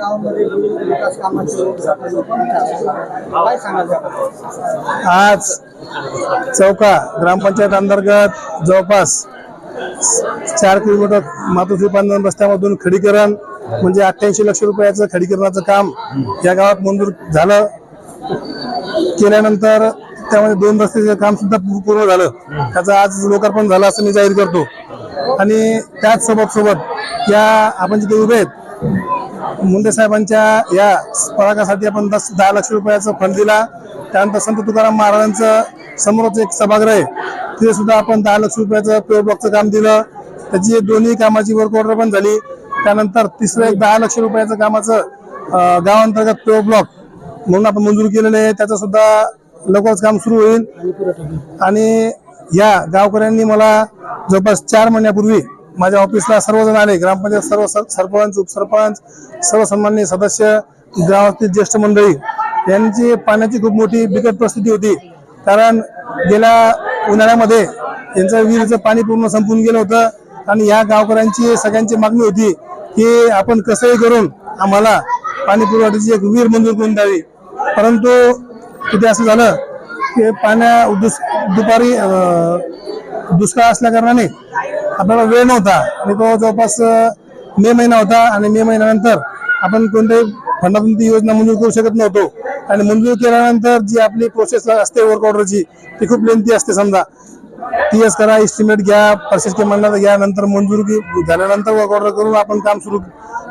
गावामध्ये विविध विकास काय सांगाल आज चौका ग्रामपंचायत अंतर्गत जवळपास चार किलोमीटर मातोश्री पांढरण रस्त्यामधून खडीकरण म्हणजे अठ्ठ्याऐंशी लक्ष रुपयाचं खडीकरणाचं काम या गावात मंजूर झालं. केल्यानंतर त्यामध्ये दोन रस्त्याचं काम सुद्धा पूर्ण झालं. त्याचं आज लोकार्पण झालं असं मी जाहीर करतो. आणि त्याच सोबत सोबत या आपण जिथे उभे आहेत मुंडे साहेबांच्या या पराकासाठी आपण दस दहा लक्ष रुपयाचा फंड दिला. त्यानंतर संत तुकाराम महाराजांचं समोरच एक सभागृह आहे. तिथे सुद्धा आपण दहा लक्ष रुपयाचं पेवर ब्लॉकचं काम दिलं. त्याची दोन्ही कामाची वर्क ऑर्डर पण झाली. त्यानंतर तिसरं एक दहा लक्ष रुपयाचं कामाचं गावांतर्गत पेवर ब्लॉक म्हणून आपण मंजूर केलेलं आहे. त्याचं सुद्धा लवकरच काम सुरू होईल. आणि या गावकऱ्यांनी मला जवळपास चार महिन्यापूर्वी माझ्या ऑफिसला सर्वजण आले. ग्रामपंचायत सर्व सरपंच उपसरपंच सर्व सन्मान्य सदस्य गावातील ज्येष्ठ मंडळी यांची पाण्याची खूप मोठी बिकट परिस्थिती होती. कारण गेल्या उन्हाळ्यामध्ये यांचं विहिरीचं पाणी पूर्ण संपून गेलं होतं आणि या गावकऱ्यांची सगळ्यांची मागणी होती की आपण कसंही करून आम्हाला पाणी पुरवठ्याची एक विहीर मंजूर करून द्यावी. परंतु तिथे असं झालं की पाण्या दुस- दुपारी दुष्काळ असल्या कारणाने आपल्याला वेळ नव्हता. आणि तो जवळपास मे महिना होता आणि मे महिन्यानंतर आपण कोणत्याही फंडातून ती योजना मंजूर करू शकत नव्हतो. आणि मंजूर केल्यानंतर जी आपली प्रोसेस असते वर्क ऑर्डरची ती खूप लेंथी असते समजा. ती एस करा एस्टिमेट घ्या प्रशासकीय मंडळात घ्या नंतर मंजूर झाल्यानंतर वर्क ऑर्डर करून आपण काम सुरू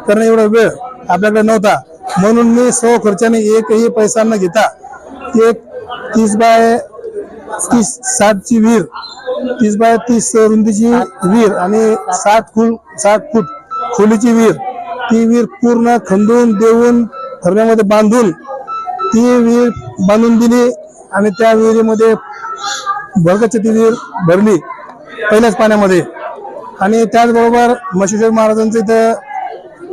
करणे एवढा वेळ आपल्याकडे नव्हता. म्हणून मी सो खर्चाने एकही पैसा न घेता एक तीस बाय तीस साठची विहीर तीस बाय तीस रुंदीची विहीर आणि सात फूल सात फूट खोलीची विहीर. ती विहीर पूर्ण खंडून देऊन फरण्यामध्ये बांधून ती विहीर बांधून दिली आणि त्या विहिरीमध्ये भरगच्च ती विहीर भरली पहिल्याच पाण्यामध्ये. आणि त्याचबरोबर मशेश्वर महाराजांचं इथं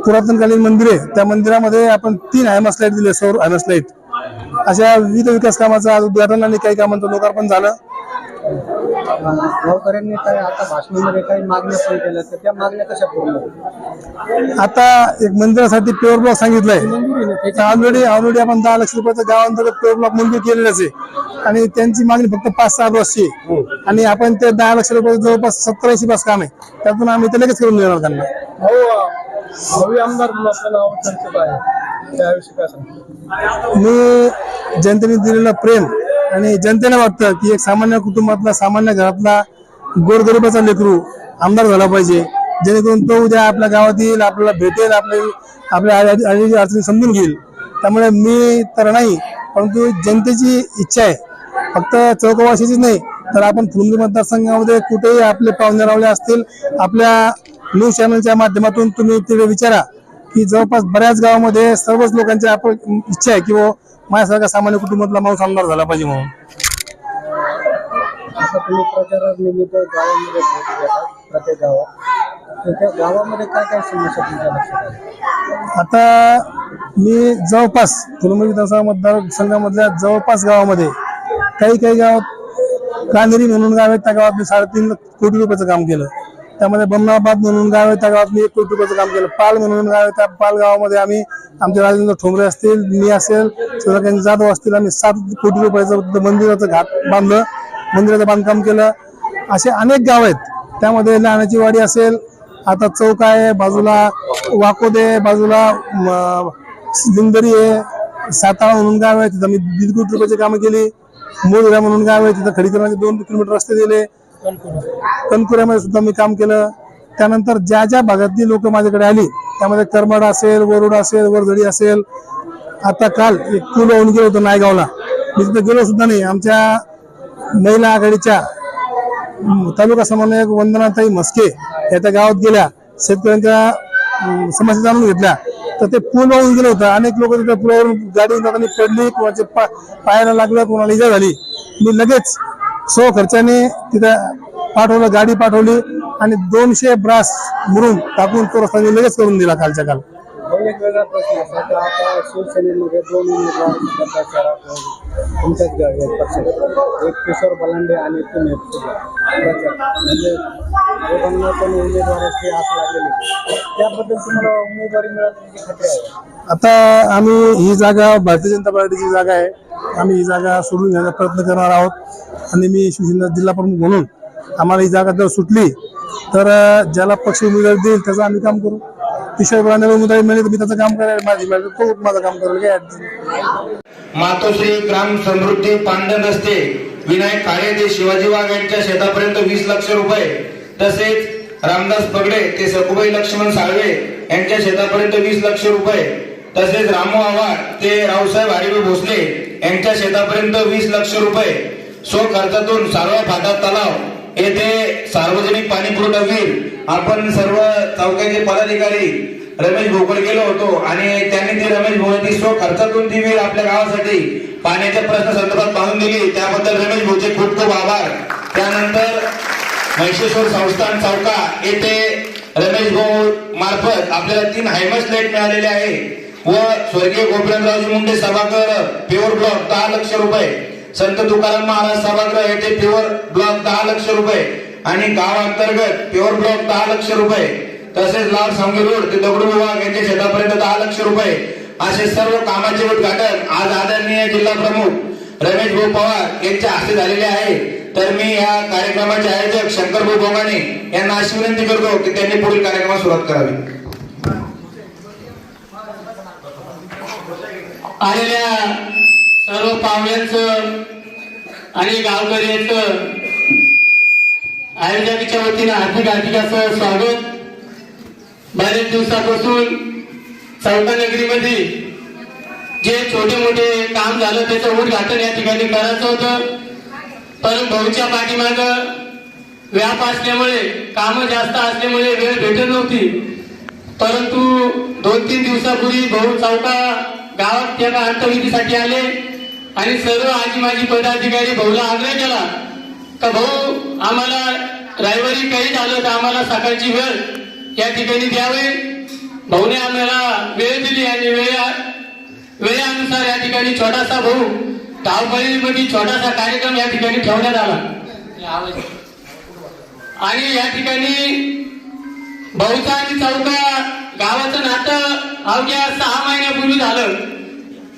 पुरातनकालीन मंदिर आहे. त्या मंदिरामध्ये आपण तीन हॅमस लाइट दिले सौर हॅमस लाइट अशा विविध विकास कामाचं आज उद्घाटन आणि काही कामांचं लोकार्पण झालं. गावकऱ्यांनी काय आता भाषणामध्ये काही मागण्या पण केल्या तर त्या मागण्या कशा पूर्ण? आता एक मंदिरासाठी पेवर ब्लॉक सांगितलंय. ऑलरेडी ऑलरेडी आपण दहा लक्ष रुपयाचं गावांतर्गत पेवर ब्लॉक मंजूर केलेलंच आहे. आणि त्यांची मागणी फक्त पाच सहा वर्षची आहे. आणि आपण ते दहा लक्ष रुपये जवळपास सत्तर ऐंशी पास काम आहे. त्यातून आम्ही ते लगेच करून देणार त्यांना. आमदार काय सांगतो? मी जनतेने दिलेलं प्रेम आणि जनतेला वाटतं की एक सामान्य कुटुंबातला सामान्य घरातला गोरगरिबाचा लेकरू आमदार झाला पाहिजे. जेणेकरून तो उद्या आपल्या गावात येईल आपल्याला भेटेल आपले आपल्या अडचणी समजून घेईल. त्यामुळे मी तर नाही परंतु जनतेची इच्छा आहे. फक्त चौकवाशीचीच नाही तर आपण फुलंब्री मतदारसंघामध्ये कुठेही आपले पाहुणे असतील आपल्या न्यूज चॅनलच्या माध्यमातून तुम्ही तिकडे विचारा की जवळपास बऱ्याच गावामध्ये सर्वच लोकांची आपण इच्छा आहे की वो माझ्यासारखा सामान्य कुटुंबातला माणूस आमदार झाला पाहिजे म्हणून. आता तुम्ही प्रचारानिमित्त गावामध्ये भेट देतात प्रत्येक गावात. तर त्या गावामध्ये काय काय समस्या तुमच्या लक्षात आल्या? आता मी जवळपास फुलंब्री विधानसभा मतदारसंघामधल्या जवळपास गावामध्ये काही काही गावात कांदेरी म्हणून गाव आहेत त्या गावात मी साडेतीन कोटी रुपयाचं काम केलं. त्यामध्ये बमनाबाद म्हणून गाव आहे त्या गावात मी एक कोटी रुपयाचं काम केलं. पाल म्हणून गाव आहे त्या पाल गावामध्ये आम्ही आमचे राजेंद्र ठोंबरे असतील मी असेल चंद्रकांत जाधव असतील आम्ही सात कोटी रुपयाचं मंदिराचं घाट बांधलं मंदिराचं बांधकाम केलं. असे अनेक गाव आहेत. त्यामध्ये लहानाची वाडी असेल आता चौक आहे बाजूला वाकोदे बाजूला म, लिंगदरी आहे सातारा म्हणून गाव आहे तिथं मी दीड कोटी रुपयाची कामं केली. मोरगा म्हणून गाव आहे तिथं खडीकरणाचे दोन किलोमीटर रस्ते दिले. कणकुऱ्यामध्ये सुद्धा मी काम केलं. त्यानंतर ज्या ज्या भागातली लोक माझ्याकडे आली त्यामध्ये करमड असेल वरुड असेल वरझडी असेल आता काल एक पूल होऊन गेलो होतो नायगावला. मी तिथं गेलो सुद्धा नाही. आमच्या महिला आघाडीच्या तालुका समन्वयक वंदनाताई म्हस्के या त्या गावात गेल्या. शेतकऱ्यांच्या समस्या जाणून घेतल्या. तर ते पूल वाहून गेलं होतं. अनेक लोक तिथे पुलावरून गाडी जाताना पडली कोणाचे पा- पायाला लागलं कोणाला इजा झाली. मी लगेच सो खर्चाने तिथं पाठवलं गाडी पाठवली आणि दोनशे ब्रास मुरुम टाकून तो रस्ता लगेच करून दिला कालच्या काल. एक वेगळा प्रश्न असा की आता शिवसेनेमध्ये दोन उमेदवार तुमच्याच एक किशोर बलांडे आणि तुम्ही म्हणजे दोघांना पण उमेदवाराची आस लागलेली त्याबद्दल तुम्हाला उमेदवारी मिळाल्याची खात्री आहे आता आम्ही ही जागा भारतीय जनता पार्टीची जागा आहे. आम्ही ही जागा सोडून घेण्याचा प्रयत्न करणार आहोत. आणि मी शिवसेना जिल्हा प्रमुख म्हणून आम्हाला ही जागा जर सुटली तर ज्याला पक्ष उमेदवारी देईल त्याचं आम्ही काम करू. किशोर ब्रांडे उमेदवारी मिळेल तर मी त्याचं काम करायला माझी माझं तो माझं काम करेल. काय अडचण मातोश्री ग्राम समृद्धी पांढर रस्ते विनायक काळे ते शिवाजी वाघ यांच्या शेतापर्यंत वीस लक्ष रुपये तसेच रामदास पगडे ते सकुबाई लक्ष्मण साळवे यांच्या शेतापर्यंत वीस लक्ष रुपये तसेच रामू आव्हाड ते रावसाहेब हरिभाई भोसले यांच्या शेतापर्यंत वीस लक्ष रुपये. सो खर्चातून सारवा फाटा तलाव येथे सार्वजनिक पाणी पुरवठा वीर. आपण सर्व चौक्याचे पदाधिकारी रमेश भोकड गेलो होतो आणि त्यांनी ती रमेश भोवती स्व खर्चातून ती वीर आपल्या गावासाठी पाण्याच्या प्रश्न संदर्भात बांधून दिली. त्याबद्दल रमेश भोचे खूप खूप आभार. त्यानंतर म्हैसेश्वर संस्थान चौका येथे रमेश भाऊ मार्फत आपल्याला तीन हायमस लाइट मिळालेले आहे. व स्वर्गीय गोपीनाथरावजी मुंडे सभागृह प्युअर ब्लॉक दहा लक्ष रुपये. संत तुकाराम महाराज सभागृह येथे प्युअर ब्लॉक दहा लक्ष रुपये. आणि गाव अंतर्गत प्युअर ब्लॉक दहा लक्ष रुपये. तसेच लाल सांगे रोड ते दगडू विभाग यांच्या शेतापर्यंत दहा लक्ष रुपये. असे सर्व कामाचे उद्घाटन आज आदरणीय जिल्हा प्रमुख रमेश भाऊ पवार यांच्या हस्ते झालेले आहे. तर मी या कार्यक्रमाचे आयोजक शंकर भाऊ बोगाणे यांना अशी विनंती करतो की त्यांनी पुढील कार्यक्रमास सुरुवात करावी. आलेल्या सर्व पाहुण्यांचं आणि गावकऱ्यांचं आयोजकाच्या वतीनं हार्दिक हार्दिक स्वागत. बरेच दिवसापासून चौथा नगरीमध्ये जे छोटे मोठे काम झालं त्याचं उद्घाटन या ठिकाणी करायचं होतं. पण भाऊच्या पाठीमाग व्याप असल्यामुळे कामं जास्त असल्यामुळे वेळ भेटत नव्हती. परंतु दोन तीन दिवसापूर्वी भाऊ चौका गावात त्यांना अंतविधीसाठी आले आणि सर्व आजी माझी पदाधिकारी भाऊला आग्रह केला का भाऊ आम्हाला रविवारी काही झालं तर आम्हाला सकाळची वेळ या ठिकाणी द्यावे. भाऊने आम्हाला वेळ दिली आणि वेळा वेळेनुसार या ठिकाणी छोटासा भाऊ धावपळीमध्ये छोटासा कार्यक्रम या ठिकाणी ठेवण्यात आला. आणि या ठिकाणी भाऊचा आणि चौका गावाचं नातं अवघ्या सहा महिन्यापूर्वी झालं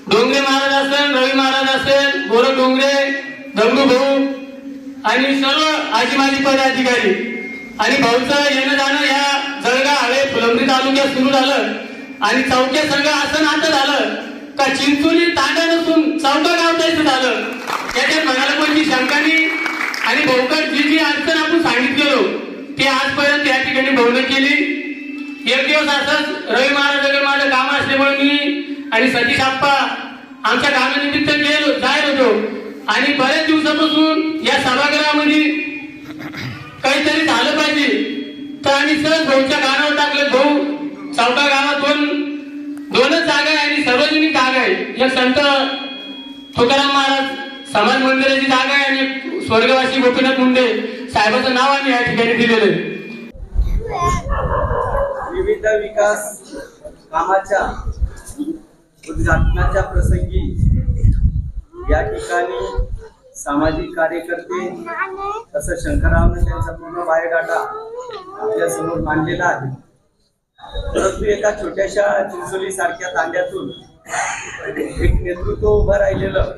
डोंगरे महाराज असेल रवी महाराज असेल गोर डोंगरे दगडू भाऊ आणि सर्व आजी माजी पदाधिकारी. आणि भाऊचं येणं जाणं ह्या जळगा हवे फुलंबरी तालुक्यात सुरू झालं. आणि चौक्या संघ असं नातं झालं का चिंचोली तांडा नसून चौका गाव द्यायचं झालं. त्याच्यात म्हणाला कोणती शंका नाही आणि भाऊकड जी जी अडचण आपण सांगितलेलो ती आजपर्यंत या ठिकाणी भाऊनं केली. एक दिवस असंच रवी महाराजांकडे माझं काम असल्यामुळे मी आणि सतीश आप्पा आमच्या कामानिमित्त गेलो जायला होतो. आणि बऱ्याच दिवसापासून या सभागृहामध्ये काहीतरी झालं पाहिजे. तर आम्ही सहज भाऊच्या कानावर टाकलं भाऊ चौका गावात दोन दोनच जागा आहे आणि सार्वजनिक जागा आहे. एक संत तुकाराम महाराज समाज मंदिराची जागा आहे आणि स्वर्गवासी गोपीनाथ मुंडे साहेबाचं नाव आम्ही या ठिकाणी दिलेलं आहे. विविध विकास कामाच्या उद्घाटनाच्या प्रसंगी या ठिकाणी सामाजिक कार्यकर्ते तसं शंकररावनं त्यांचा पूर्ण बायोडाटा आपल्यासमोर मांडलेला आहे. परंतु एका छोट्याशा चिंचोली सारख्या तांड्यातून एक नेतृत्व उभं राहिलेलं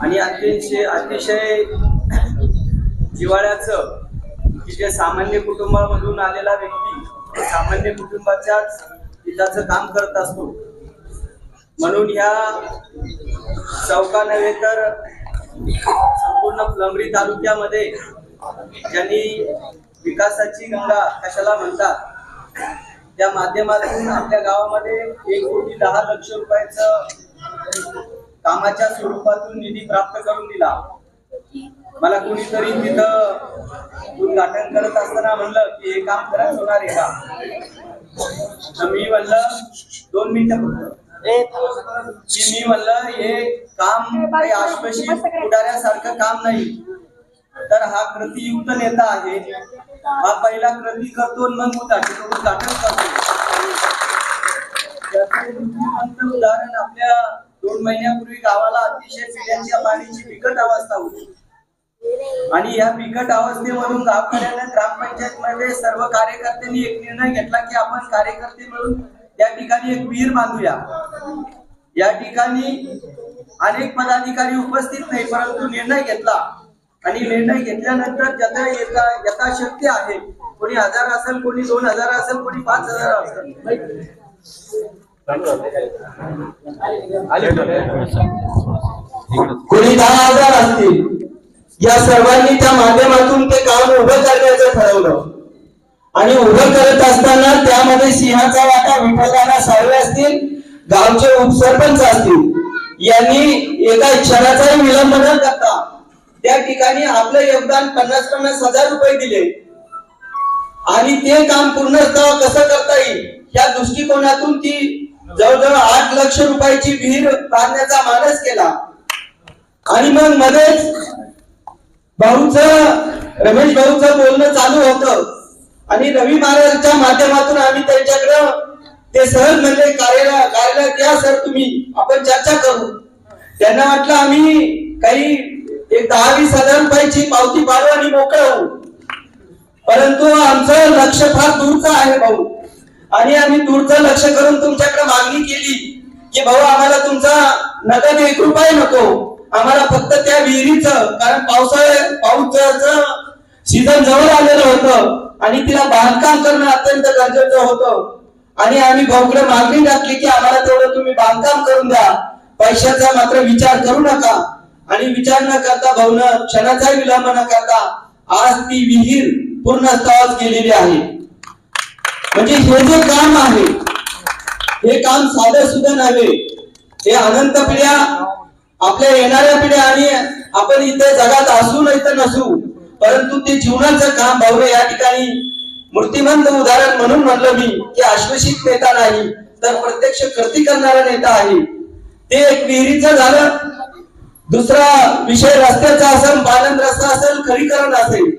आणि अतिशय अतिशय जिवाळ्याचं की जे सामान्य कुटुंबामधून आलेला व्यक्ती सामान्य कुटुंबाच्याच हिताचं काम करत असतो. म्हणून या चौका नव्हे तर संपूर्ण फुलंब्री तालुक्यामध्ये ज्यांनी विकासाची गंगा कशाला म्हणतात त्या माध्यमातून आपल्या गावामध्ये एक कोटी दहा लक्ष रुपयाचं कामाच्या स्वरूपातून निधी प्राप्त करून दिला. मला कोणीतरी तिथं उद्घाटन करत असताना म्हणलं की हे काम खरंच होणार आहे का? मी म्हणलं दोन मिनिटं फक्त. की मी म्हणलं हे काम काही आश्वासित पुढाऱ्यासारखं काम नाही. तर हा कृतीयुक्त नेता आहे. हा पहिला कृती करतो मग उद्घाटन उद्घाटन करतो. उदाहरण आपल्या दोन महिन्यापूर्वी गावाला अतिशय पिण्याच्या पाण्याची बिकट अवस्था होती. आणि या बिकट अवस्थेमधून गावकऱ्यांना ग्रामपंचायत मध्ये सर्व कार्यकर्त्यांनी एक निर्णय घेतला की आपण कार्यकर्ते मिळून त्या ठिकाणी एक विहीर बांधूया. या ठिकाणी अनेक पदाधिकारी उपस्थित नाही परंतु निर्णय घेतला. आणि निर्णय घेतल्यानंतर ज्याचा यथा यथाशक्ती आहे कोणी हजार असेल कोणी दोन हजार असेल कोणी पाच हजार असेल. कोणी दहा हजार असतील या सर्वांनी त्या माध्यमातून ते काम उभं करण्याचं ठरवलं. आणि उभं करत असताना त्यामध्ये सिंहाचा वाटा विठ्ठलाला सावे असतील गावचे उपसरपंच असतील यांनी एका क्षणाचाही विलंब न करता त्या ठिकाणी आपलं योगदान पन्नास पन्नास हजार रुपये दिले. आणि ते काम पूर्णतः कसं करता येईल या दृष्टिकोनातून ती जवळजवळ आठ लक्ष रुपयाची विहीर बांधण्याचा मानस केला. आणि मग मध्येच भाऊच रमेश भाऊचं बोलणं चालू होतं. आणि रवी महाराजच्या माध्यमातून आम्ही त्यांच्याकडं ते सहज म्हणले कार्याला कार्यालयात या सर तुम्ही आपण चर्चा करू. त्यांना वाटलं आम्ही काही एक दहा वीस हजार रुपयाची पावती पाडू आणि मोकळवू परंतु आमचं लक्ष फार दूरचं आहे भाऊ. आणि आम्ही दूरचं लक्ष करून तुमच्याकडे मागणी केली की भाऊ आम्हाला तुमचा नगद एक रुपये नको. आम्हाला फक्त त्या विहिरीचं कारण पावसाळ्या पाऊसाचं सीझन जवळ आलेलं होतं. आणि तिला बांधकाम करणं अत्यंत गरजेचं होतं. आणि आम्ही भाऊकडे मागणी टाकली की आम्हाला तेवढं तुम्ही बांधकाम करून द्या. पैशाचा मात्र विचार करू नका. आणि विचार न करता भाऊन क्षणाचाही विलंब न करता आज ती विहीर पूर्ण स्थावात केलेली आहे. म्हणजे हे जे काम आहे हे काम साधं सुद्धा नव्हे. हे अनंतप्रिया आपल्या येणाऱ्या पिढ्या आणि आपण इथे जगात असू नाही तर नसू परंतु ते जीवनाचं काम भाऊरे या ठिकाणी मूर्तिमंत उदाहरण म्हणून म्हणलं मी की आश्वासित नेता नाही तर प्रत्यक्ष कृती करणारा नेता आहे. ते एक विहिरीचं झालं. दुसरा विषय रस्त्याचा असेल बालंद रस्ता असेल खरीकरण असेल.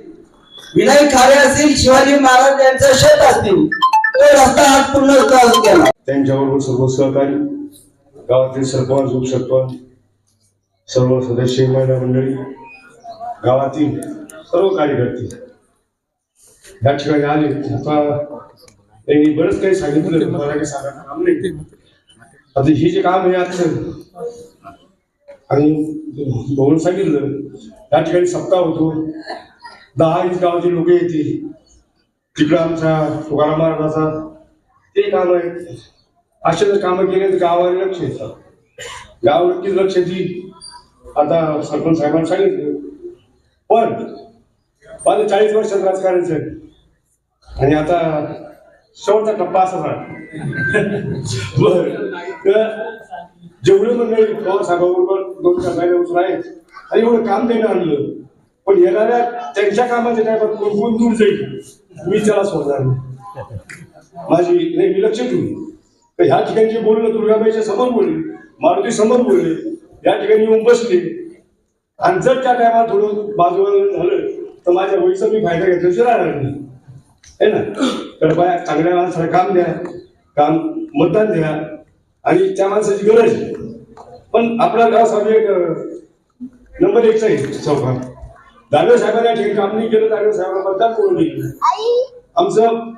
विनायक खारे असेल शिवाजी महाराज यांचं शेत असतील तो रस्ता आज पूर्ण त्यांच्याबरोबर सर्व सहकारी गावातील सरपंच उपसरपंच सर्व सदस्य महिला मंडळी गावातील सर्व कार्यकर्ते. या ठिकाणी आले. आता त्यांनी बरंच काही सांगितलं. मला काही सांगायचं काम नाही. आता हे जे काम आहे आजचं आणि बघून सांगितलं या ठिकाणी सप्ताह होतो. दहा वीस गावचे लोक येतील. तिकडं आमचा तुकाराम महाराजाचा ते काम आहे असे जर कामं केले तर गावाला लक्ष येतं. गाव नक्कीच लक्ष देईल आता सरपंच साहेबांनी सांगितलं. पण माझं चाळीस वर्षात राजकारण आहे. आणि आता शेवटचा टप्पा असा बर. जेवढे मंडळी पवार साहेबाबरोबर दोन चार महिन्यापासून आहेत आणि एवढं काम देणं आणलं. पण येणाऱ्या त्यांच्या कामाच्या टायमात कोण कोण दूर जाईल? मी त्याला सोडणार नाही. माझी नाही मी लक्ष ठेवली तर ह्या ठिकाणी जे बोललं दुर्गाबाईच्या समोर बोलले. मारुती समोर बोलले. या ठिकाणी येऊन बसले. आणि जर त्या टायमात थोडं बाजूला झालं तर माझ्या वयचा मी फायदा घेतल्याशिवाय राहणार नाही. है ना? तर बाया चांगल्या माणसाला काम द्या काम मतदान द्या आणि त्या माणसाची गरज आहे. पण आपला गाव साहेब एक नंबर एकचा आहे चौका दानवे साहेबांनी या ठिकाणी काम नाही केलं दानवे साहेबांना मतदान करून दिलं. आमचं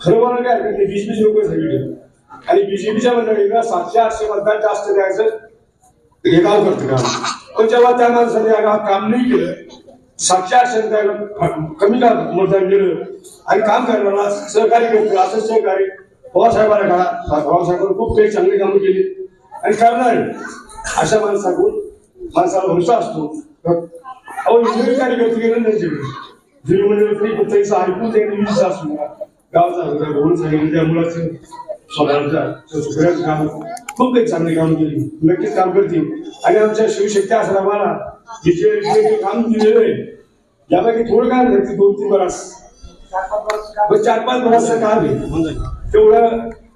खरं बोलायला काय वीस वीस रुपये सांगितले. आणि बीजेपीच्या मंडळीला सातशे आठशे मतदान जास्त द्यायचं हे गाव करतं काम पण जेव्हा त्या माणसाने काम नाही केलं सातशे आठशे द्यायला कमी का मतदान गेलं? आणि काम करणारा सहकार्य करतो असं सहकार्य पवारसाहेबांना करा पवारसाहेबांनी खूप काही चांगली कामं केली. आणि करणार आहे. अशा माणसाकडून माणसाला भरोसा असतो. अहो इंग्रजी कार्यकर्ते गेलं नाही तिकडे जुनी मंडळी ऐकून त्यांनी वीस असू गावचा होता भरून सांगितलं त्या मुलाचं. स्वतःच्या काम खूप काही चांगली काम केली. नक्कीच काम करतील. आणि आमच्या शिवशक्ती आश्रमाला हे जे जे जे काम दिलेलं आहे यापैकी थोडं काम झालं दोन तीन बरास चार पाच बरासचं काम आहे. तेवढं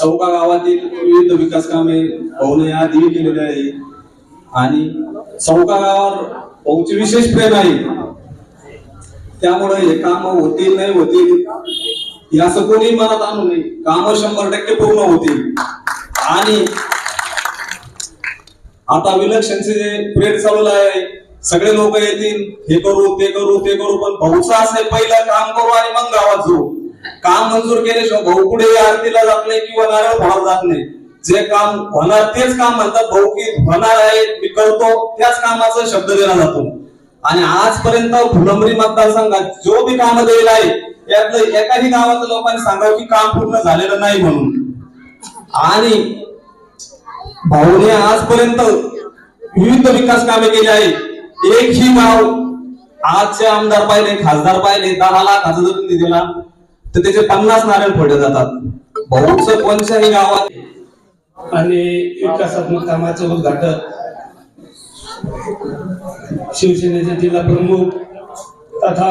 चौका गावातील विविध विकास कामे पाहुणे आधी केलेले आहे. आणि चौका गावावर भाऊचे विशेष प्रेम आहे. त्यामुळे हे काम होतील नाही होतील या असं कोणी मनात आणू नये. काम शंभर टक्के पूर्ण होतील. आणि आता विलक्षणचे जे चालू आहे सगळे लोक येतील हे करू ते करू ते करू पण भाऊचं असेल पहिलं काम करू आणि मग गावात जाऊ. काम मंजूर केल्याशिवाय भाऊ कुठे आरतीला जात नाही किंवा नारळ भाव जात नाही? जे काम होणार तेच काम म्हणतात भाऊ की होणार आहे मी करतो त्याच कामाचा शब्द दिला जातो. आणि आजपर्यंत फुलंबरी मतदारसंघात जो बी काम दिलेलं आहे यातलं एकाही गावातल्या लोकांनी सांगावं की काम पूर्ण झालेलं नाही म्हणून. आणि भाऊने आजपर्यंत विविध विकास कामे केली आहे एकही गाव आजचे आमदार पाहिले खासदार पाहिले दहा लाखाचा जर निधी दिला. तर त्याचे पन्नास नारळ फोडले जातात. भाऊचं कोणत्याही गावात आणि विकासात्मक कामाचं उद्घाटन. शिवसेनेचे जिल्हा प्रमुख तथा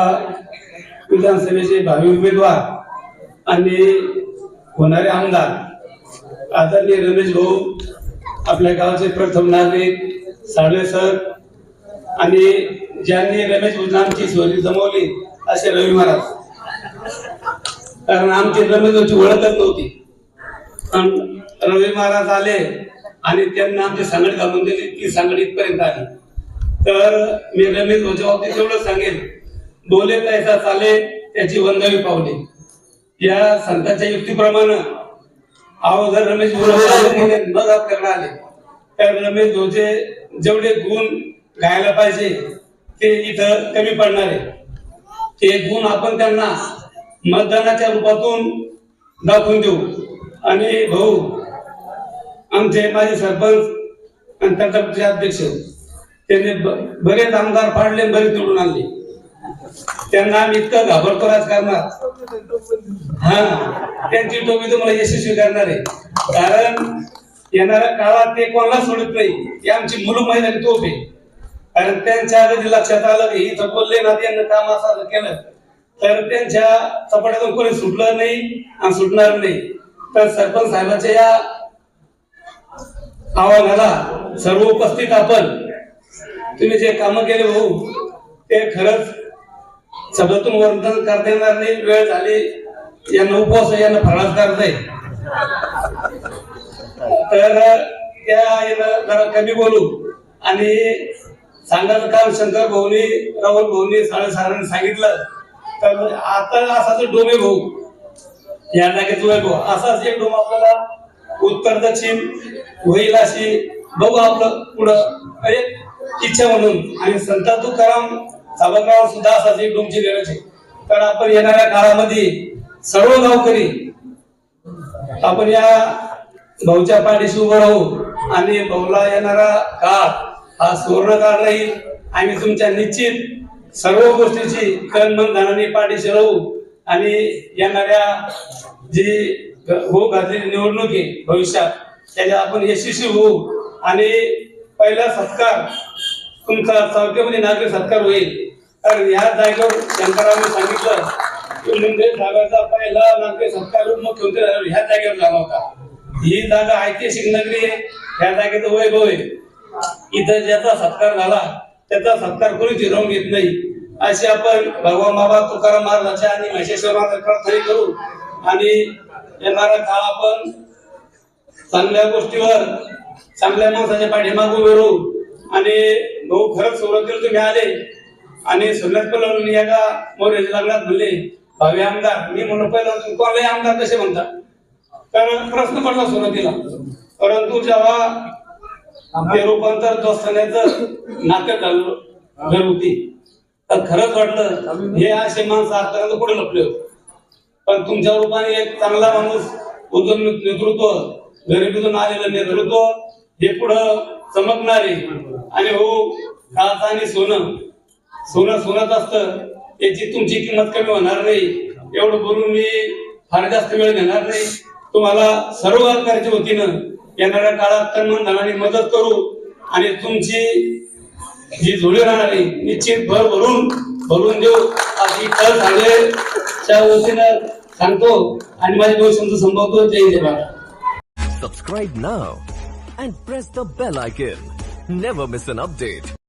विधानसभेचे भावी उमेदवार आणि होणारे आमदार आदरणीय रमेश भाऊ आपल्या गावाचे प्रथम नागरिक साळवे सर आणि ज्यांनी रमेश भाऊंना आमची जमवली असे रवी महाराज. कारण आमची रमेश भाऊची ओळखच नव्हती. पण रवी महाराज आले आणि त्यांना आमची सांगड घालून दिली. ती सांगड इथपर्यंत आली. तर मी रमेश भाऊच्या बाबतीत एवढं सांगेन. बोले तैसा चाले त्याची वंदावी पावले. या संतांच्या युक्तीप्रमाणे अहो जर रमेश भाऊ न आपल्याकडे आले तर रमेश भाऊचे जेवढे गुण गायला पाहिजे ते इथं कमी पडणार आहे. ते गुण आपण त्यांना मतदानाच्या रूपातून दाखवून देऊ. आणि भाऊ आमचे माझे सरपंच आणि तंत्रपक्षे अध्यक्ष त्यांनी ब- बरेच आमदार पाडले बरेच निवडून आणले. त्यांना आम्ही इतकं घाबरतो राजकारणात. हा त्यांची टोपी तुम्हाला यशस्वी करणार आहे. कारण येणाऱ्या काळात ते कोणाला सोडत नाही. ही आमची मुलं महिलांनी तोफ आहे. कारण त्यांच्या आधी लक्षात आलं की इथं बोलले ना त्यांना काम असं केलं. तर त्यांच्या चपाट्यातून कोणी सुटलं नाही आणि सुटणार नाही. तर सरपंच साहेबांच्या या आव्हानाला सर्व उपस्थित आपण तुम्ही जे काम केले भाऊ ते खरंच शब्दातून वर्णन करता येणार नाही वेळ झाली यांना उपवास यांना फराळ करताय तर त्या याला जरा कमी बोलू आणि सांगायचं काम शंकर भाऊनी राहुल भाऊनी साडे सांगितलं. तर आता असाच डोमे भाऊ. या जागेत भाऊ. असाच एक डोम आपल्याला उत्तर दक्षिण होईल अशी बघू आपलं पुढं. एक इच्छा म्हणून. आणि संत तुकाराम सावंतराव सुद्धा असाच एक डोमची गरज आहे. तर आपण येणाऱ्या काळामध्ये सर्व गावकरी आपण या भाऊच्या पाठीशी उभं राहू. आणि भाऊला येणारा काळ हा सुवर्ण काळ राहील. आम्ही तुमच्या निश्चित सर्व गोष्टीची तन मन धनाने पाठीशी राहू आणि येणाऱ्या जी हो घातलेली निवडणूक आहे भविष्यात त्याच्यात आपण यशस्वी होऊ. आणि पहिला सत्कार तुमचा चौक्यामध्ये नागरिक सत्कार होईल. तर ह्या जागेवर शंकरांनी सांगितलं की मुंबई साहेबांचा पहिला नागरिक सत्कार मुख्यमंत्री ह्या जागेवर झाला होता. ही जागा ऐतिहासिक नगरी आहे. ह्या जागेचं वैभव आहे. इथं ज्याचा सत्कार झाला त्याचा सत्कार कोणी जिरवून घेत नाही. अशी आपण भगवान बाबा तुकाराम महाराजांच्या आणि महेश्वर महाराज प्रार्थना करू. आणि येणारा काळ आपण चांगल्या गोष्टीवर चांगल्या माणसाच्या पाठीमागून राहू. आणि भाऊ खरंच सुरुवातीला तुम्ही आले. आणि सुरत पलवून एका मोर्याच्या लग्नात म्हणले भावी आमदार. मी म्हणून पहिला कोणालाही आमदार कसे म्हणतात? कारण प्रश्न पडला सुरुवातीला. परंतु जेव्हा ते रूपांतर दोस्तान्याचं नाटक घालून होती. तर खरंच वाटलं हे असे माणसं आजपर्यंत कुठे लपले होते? पण तुमच्या रूपाने एक चांगला माणूस उजून नेतृत्व गरिबीतून आलेलं नेतृत्व हे पुढं चमकणारे. आणि हो काच आणि सोनं सोनं सोनच असतं याची तुमची किंमत कमी होणार नाही. एवढं बोलून मी फार जास्त वेळ घेणार नाही. तुम्हाला सर्व सरकारच्या वतीनं येणाऱ्या काळात तन्मन मदत करू आणि तुमची जी झोळी राहणारी निश्चित भर भरून भरून देऊ अशी कळ सांगेच्या वतीनं सांगतो आणि माझे दोन शब्द संभवतो जय जय Maharaj Subscribe now and press the bell icon. Never miss an update.